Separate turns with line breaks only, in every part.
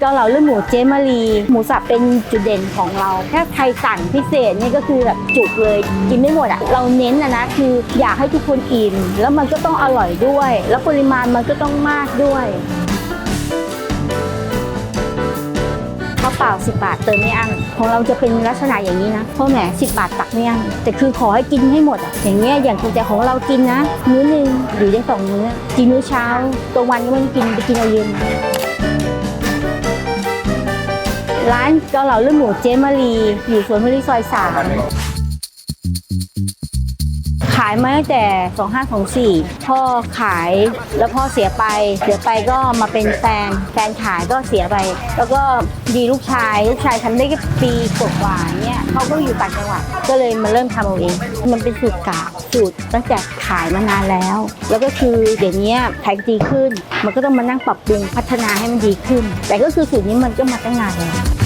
เกาเหลาเลือดหมูเจมารีหมูสับเป็นจุดเด่นของเรา ถ้าใครสั่งพิเศษเนี่ยก็คือแบบจุกเลยกินไม่หมดอะเราเน้นนะนะคืออยากให้ทุกคนอิ่มแล้วมันก็ต้องอร่อยด้วย แล้วปริมาณมันก็ต้องมากด้วยข้าวเปล่า 10 บาทเติมไม่อั้นของเราจะเป็นลักษณะอย่างนี้นะพ่อแหม10 บาทตักไม่อั้นแต่คือขอให้กินให้หมดอะอย่างเงี้ยอย่างแต่ของเรากินนะ มื้อหนึ่งอยู่ได้สองมื้อกินมื้อเช้ากลางวันก็ไม่ได้กินไปกินเอาเย็น ร้านเกาเหลาเลือดหมูเจมารีอยู่สวนมะลิซอยสาม ขายมาตั้งแต่ 2524 พ่อขายแล้วพ่อเสียไป เสียไปก็มาเป็นแฟน แฟนขายก็เสียไป แล้วก็ดีลูกชาย ลูกชายทำได้แค่ปีกว่าๆเนี่ยเขาก็อยู่ต่างจังหวัด ก็เลยมาเริ่มทำเอาเอง มันเป็นสูตรเก่าสูตรตั้งแต่ขายมานานแล้ว แล้วก็คือเดี๋ยวนี้ขายดีขึ้น มันก็ต้องมานั่งปรับปรุงพัฒนาให้มันดีขึ้น แต่ก็คือสูตรนี้มันก็มาตั้งนานแล้ว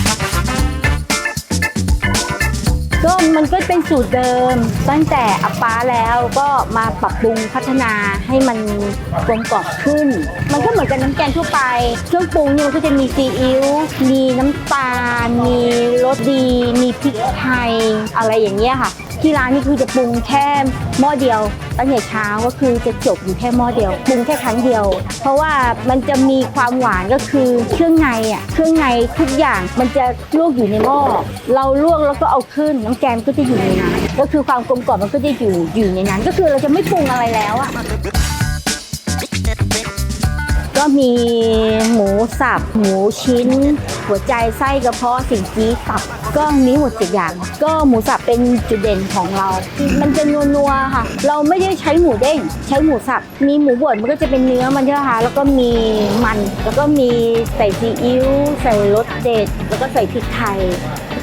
ก็มันก็เป็นสูตรเดิม ตั้งแต่อัปป้าแล้วก็มาปรับปรุงพัฒนาให้มันกลมกล่อมขึ้น มันก็เหมือนกับน้ำแกงทั่วไป เครื่องปรุงเนี่ยมันก็จะมีซีอิ๊วมีน้ำตาลมีรสดี มีพริกไทยอะไรอย่างเงี้ยค่ะ ที่ร้านนี่คือจะปรุงแค่หม้อเดียวตั้งแต่เช้าก็คือจะจบอยู่แค่หม้อเดียวปรุงแค่ครั้งเดียว เพราะว่ามันจะมีความหวานก็คือเครื่องในอะเครื่องในทุกอย่างมันจะลวกอยู่ในหม้อเราลวกแล้วก็เอาขึ้นน้ำแกงก็จะอยู่ในนั้นก็คือความกลมกล่อมมันก็จะอยู่อยู่ในนั้น ก็คือเราจะไม่ปรุงอะไรแล้วอะก็มีหมูสับหมูชิ้น หัวใจไส้กระเพาะสิ่งจี๊ดตับก็มีหมดเจ็ดอย่าง ก็หมูสับเป็นจุดเด่นของเรา มันจะนัวๆค่ะ เราไม่ได้ใช้หมูเด้ง ใช้หมูสับมีหมูบดมันก็จะเป็นเนื้อมันใช่ไหมคะแล้วก็มีมัน แล้วก็มีใส่ซีอิ๊วใส่รสเด็ด แล้วก็ใส่พริกไทย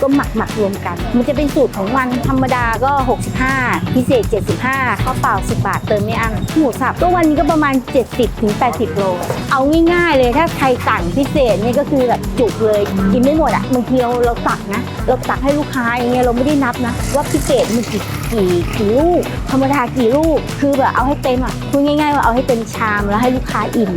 ก็หมักหมักรวมกัน มันจะเป็นสูตรของมันธรรมดาก็ 65 พิเศษ 75ข้าวเปล่า 10 บาทเติมไม่อั้นหมูสับก็วันนี้ก็ประมาณ 70ถึง80 โล เอาง่ายๆเลยถ้าใครสั่งพิเศษเนี่ยก็คือแบบจุกเลยกินไม่หมดอะบางทีเราเราตักนะ เราตักให้ลูกค้าอย่างเงี้ยเราไม่ได้นับนะ ว่าพิเศษมันกี่กี่กี่ลูกธรรมดากี่ลูกคือแบบเอาให้เต็มอะพูดง่ายๆว่าเอาให้เต็มชามแล้วให้ลูกค้าอิ่ม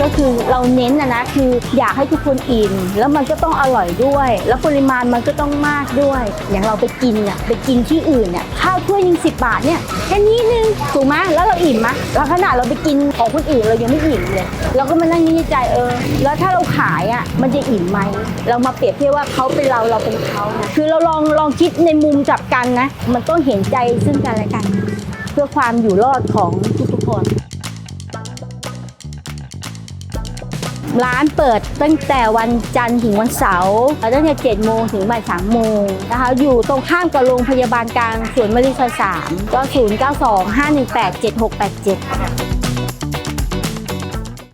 ก็คือเราเน้นนะนะคืออยากให้ทุกคนอิ่มแล้วมันก็ต้องอร่อยด้วย แล้วปริมาณมันก็ต้องมากด้วย อย่างเราไปกินเนี่ยไปกินที่อื่นเนี่ยข้าวถ้วยหนึงสิบาทเนี่ยแค่นี้นึงถูกไหมแล้วเราอิ่มไหมแล้วขนาดเราไปกินของคนอื่นเรายังไม่อิ่มเลย เราก็มานั่งนึกในใจเออ แล้วถ้าเราขายอะมันจะอิ่มไหมเรามาเปรียบเทียบว่าเขาเป็นเราเราเป็นเขานะคือเราลองลองคิดในมุมจับกันนะมันต้องเห็นใจซึ่งกันและกัน เพื่อความอยู่รอดของทุกๆคน ร้านเปิดตั้งแต่วันจันทร์ถึงวันเสาร์ตั้งแต่7โมงถึงบ่าย3โมงนะคะ อยู่ตรงข้ามกับโรงพยาบาลกลางสวนมะลิซอย3ก็0 9 2 5 1 8 7 6 8 7